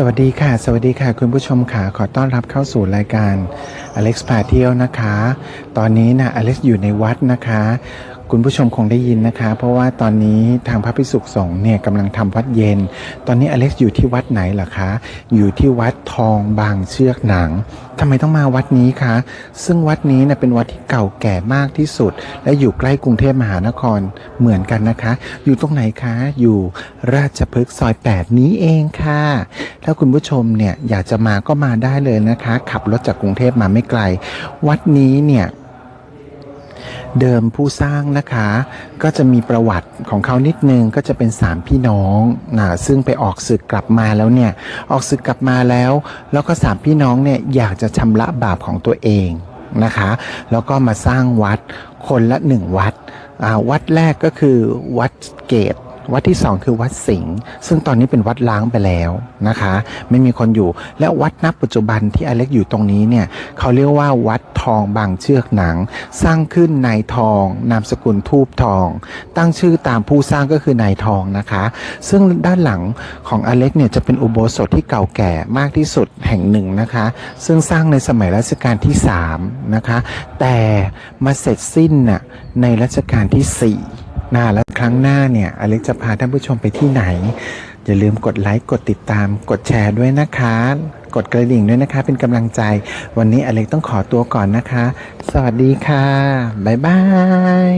สวัสดีค่ะ สวัสดีค่ะ คุณผู้ชมค่ะขอต้อนรับเข้าสู่รายการ อเล็กซ์พาเที่ยวนะคะ ตอนนี้นะอเล็กซ์อยู่ในวัดนะคะ คุณผู้ชมคงได้ยินนะคะ เพราะว่าตอนนี้ทางพระพิสุขสงฆ์เนี่ยกำลังทำวัดเย็น ตอนนี้อเล็กซ์อยู่ที่วัดไหนล่ะคะ อยู่ที่วัดทองบางเชือกหนังทำไมต้องมาวัดนี้คะ ซึ่งวัดนี้นะเป็นวัดที่เก่าแก่มากที่สุด และอยู่ใกล้กรุงเทพมหานครเหมือนกันนะคะ อยู่ตรงไหนคะ อยู่ราชพฤกษ์ซอย 8 นี้เองค่ะ ถ้าคุณผู้ชมเนี่ยอยากจะมาก็มาได้เลยนะคะ ขับรถจากกรุงเทพมาไม่ไกล วัดนี้เนี่ยเดิมผู้สร้างนะคะ ก็จะมีประวัติของเขานิดนึงก็จะเป็นสามพี่น้องนะซึ่งไปออกศึกกลับมาแล้วเนี่ยออกศึกกลับมาแล้ว แล้วก็สามพี่น้องเนี่ยอยากจะชำระบาปของตัวเองนะคะ แล้วก็มาสร้างวัดคนละหนึ่งวัดวัดแรกก็คือวัดเกต วัดที่สองคือวัดสิงห์ซึ่งตอนนี้เป็นวัดล้างไปแล้วนะคะ ไม่มีคนอยู่ และวัดนับปัจจุบันที่อเล็กอยู่ตรงนี้เนี่ยเขาเรียกว่าวัดทองบางเชือกหนัง สร้างขึ้นนายทอง นามสกุลทูบทอง ตั้งชื่อตามผู้สร้างก็คือนายทองนะคะ ซึ่งด้านหลังของอเล็กเนี่ยจะเป็นอุโบสถที่เก่าแก่มากที่สุดแห่งหนึ่งนะคะ ซึ่งสร้างในสมัยรัชกาลที่3นะคะ แต่มาเสร็จสิ้นน่ะในรัชกาลที่ 4 นะแล้วครั้งหน้าเนี่ยอเล็กจะพาท่านผู้ชมไปที่ไหน อย่าลืมกดไลค์กดติดตาม กดแชร์ด้วยนะคะ กดกระดิ่งด้วยนะคะ เป็นกำลังใจ วันนี้อเล็กต้องขอตัวก่อนนะคะ สวัสดีค่ะ บ๊ายบาย